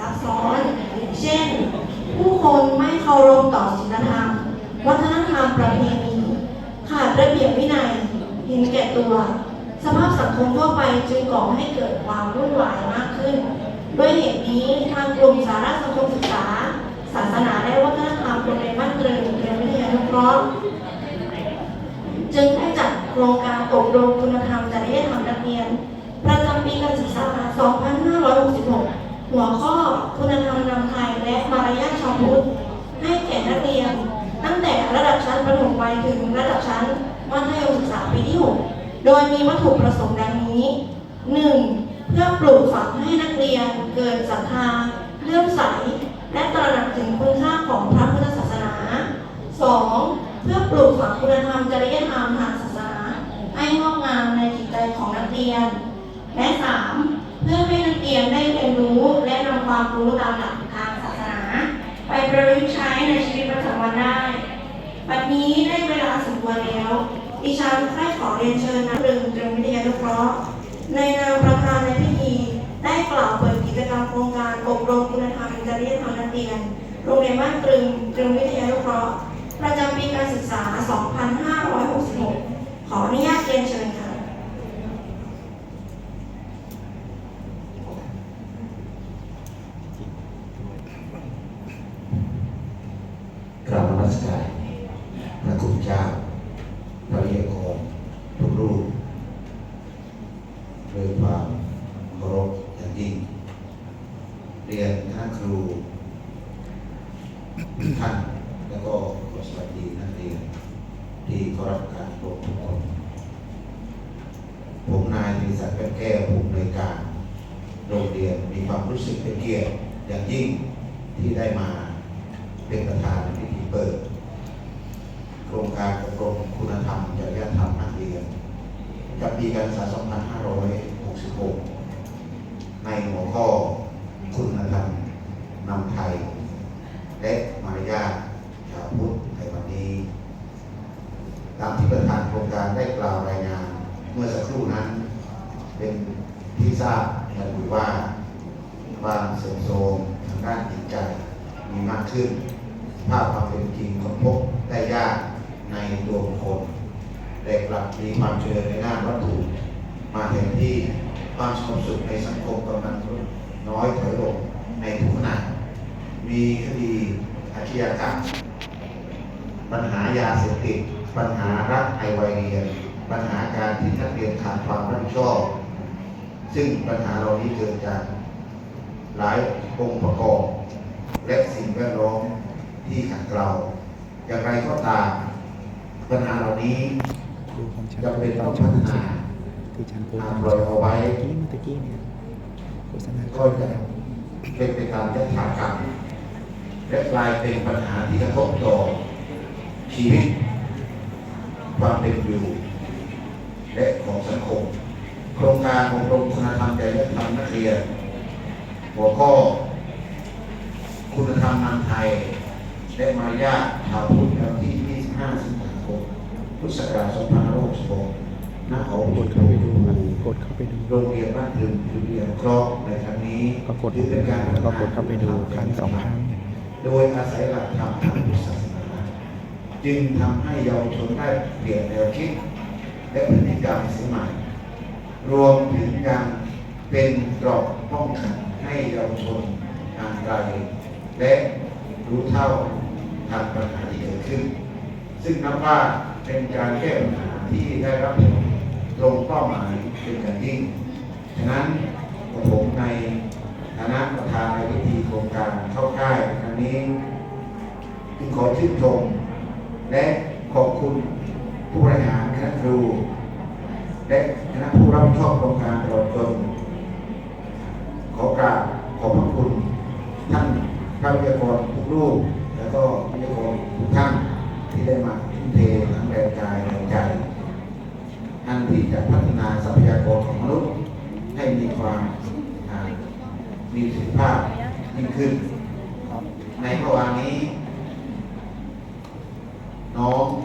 ซับซ้อน เช่น ผู้คนไม่เคารพต่อศีลธรรม วัฒนธรรมประเพณี ขาดระเบียบวินัยเห็นแก่ตัว สภาพสังคมทั่วไปจึงก่อให้เกิดความวุ่นวายมากขึ้น ด้วยเหตุนี้ทางกลุ่มสาระสังคมศึกษา ศาสนาและวัฒนธรรมโรงเรียนบ้านเรือนโรงเรียนวิทยานุเคราะห์จึงได้จัดโครงการอบรมคุณธรรมจริยธรรมนักเรียน ประจำปีการศึกษา 2566 หัวข้อคุณธรรมนำไทยและมารยาทชาวพุทธให้แก่นักเรียน ตั้งแต่ระดับชั้นประถมวัยถึงระดับชั้นมัธยมศึกษาปีที่6โดยมีวัตถุประสงค์ดังนี้ 1. เพื่อปลูกฝังให้นักเรียนเกิดศรัทธาเลื่อมใส และตระหนักถึงคุณค่าของพระพุทธศาสนา 2. เพื่อปลูกฝังคุณธรรมจริยธรรมทางศาสนา ให้งอกงามในจิตใจของนักเรียน และ 3. เพื่อให้นักเรียนได้ ความรู้ตามหลักทางศาสนา ไปประยุกต์ใช้ในชีวิตประจำวันได้บัดนี้ได้เวลาสมควรแล้วดิฉันใคร่ขอเรียนเชิญนักเรียนตรีวิทยานุเคราะห์ในนามประธานในพิธีได้กล่าวเปิดกิจกรรมโครงการอบรมคุณธรรมจริยธรรมนักเรียนโรงเรียนบ้านตรึงตรึงวิทยานุเคราะห์ประจำปีการศึกษา 2566 ขออนุญาตเรียนเชิญค่ะ กาบนมัสการพระคุณเจ้าพระเยกรทุกรูปด้วยความเคารพอย่างยิ่งเรียนคณะครูทุกท่านแล้วก็ขอสวัสดีนักเรียน ที่เคารพการเครพทุกคนผมนายธีศักดิ์แก้วแก้วผู้อำนวยการโรงเรียนมีความรู้สึกเป็นเกียรติอย่างยิ่งที่ได้มาเป็นประธานในพิธี เปิด โครงการอบรมคุณธรรมจริยธรรมนักเรียนประจำปีการศึกษา 2566 ในหัวข้อคุณธรรมนำไทย และมารยาทชาวพุทธในวันนี้ ตามที่ประธานโครงการได้กล่าวรายงาน เมื่อสักครู่นั้น เป็นที่ทราบกันอยู่ว่าความเสื่อมโทรมทางด้านจิตใจมีมากขึ้น ภาพความเป็นจริงคนพบได้ยากในตัวบุคคลแต่กลับมีความเจริญในด้านวัตถุ มาแทนที่ความสงบสุขในสังคมกำลังน้อยถอยลงในทุกขณะมีคดีอาชญากรรมปัญหายาเสพติดปัญหารักไอวัยเรียนปัญหาการที่นักเรียนขาดความรับผิดชอบ ซึ่งปัญหาเหล่านี้เกิดจากหลายองค์ประกอบ และสิ่งแวดล้อม ที่ขัดเกลาอย่างไรก็ตามปัญหาเหล่านี้ดูของฉันจำเป็นต้องพัฒนาที่ฉันพูดอ่าตอนปล่อยเอาไว้เมื่อกี้เมื่อตะกี้เนี่ยโฆษณาก็จะเป็นไปตามยถากรรมและกลายเป็นปัญหาที่กระทบต่อชีวิต ความเป็นอยู่ และของสังคม โครงการขอบรมคุณธรรมจริยธรรมนักเรียนหัวข้อคุณธรรมนำไทย และมารยาทชาวพุทธในวันที่ 25 สิงหาคม พุทธศักราช2566ณหอกดพุทธเข้าไปดูภูครับกดเข้าไปดูโรงเรียนบ้านถึงจุเรียนครอบในครั้งนี้ก็กดถือเป็นการก็กดเข้าไปดูครั้งสองครั้งโดยอาศัยหลักธรรมทางพุทธศาสนาจึงทำให้เยาวชนได้เปลี่ยนแนวคิด และพฤติกรรมสมัย รวมถึงการเป็นเกรอบป้องกันให้เยาวชนทางไกลและรู้เท่า ทางปัญหาที่เกิดขึ้น ซึ่งนับว่าเป็นการแก้ปัญหาที่ได้รับผลตรงเป้าหมายเป็นอย่างยิ่ง ฉะนั้นผมในฐานะประธานในพิธีโครงการเข้าค่ายครั้งนี้จึงขอชื่นชมและขอบคุณผู้บริหารคณะครู และคณะผู้รับผิดชอบโครงการตลอดจนขอกราบขอบพระคุณท่านพระวิทยากรทุกรูปแล้วก็ จะพัฒนาทรัพยากรของมนุษย์ ให้มีความมีประสิทภาพยิ่งขึ้น ในเมื่อวานนี้ น้อง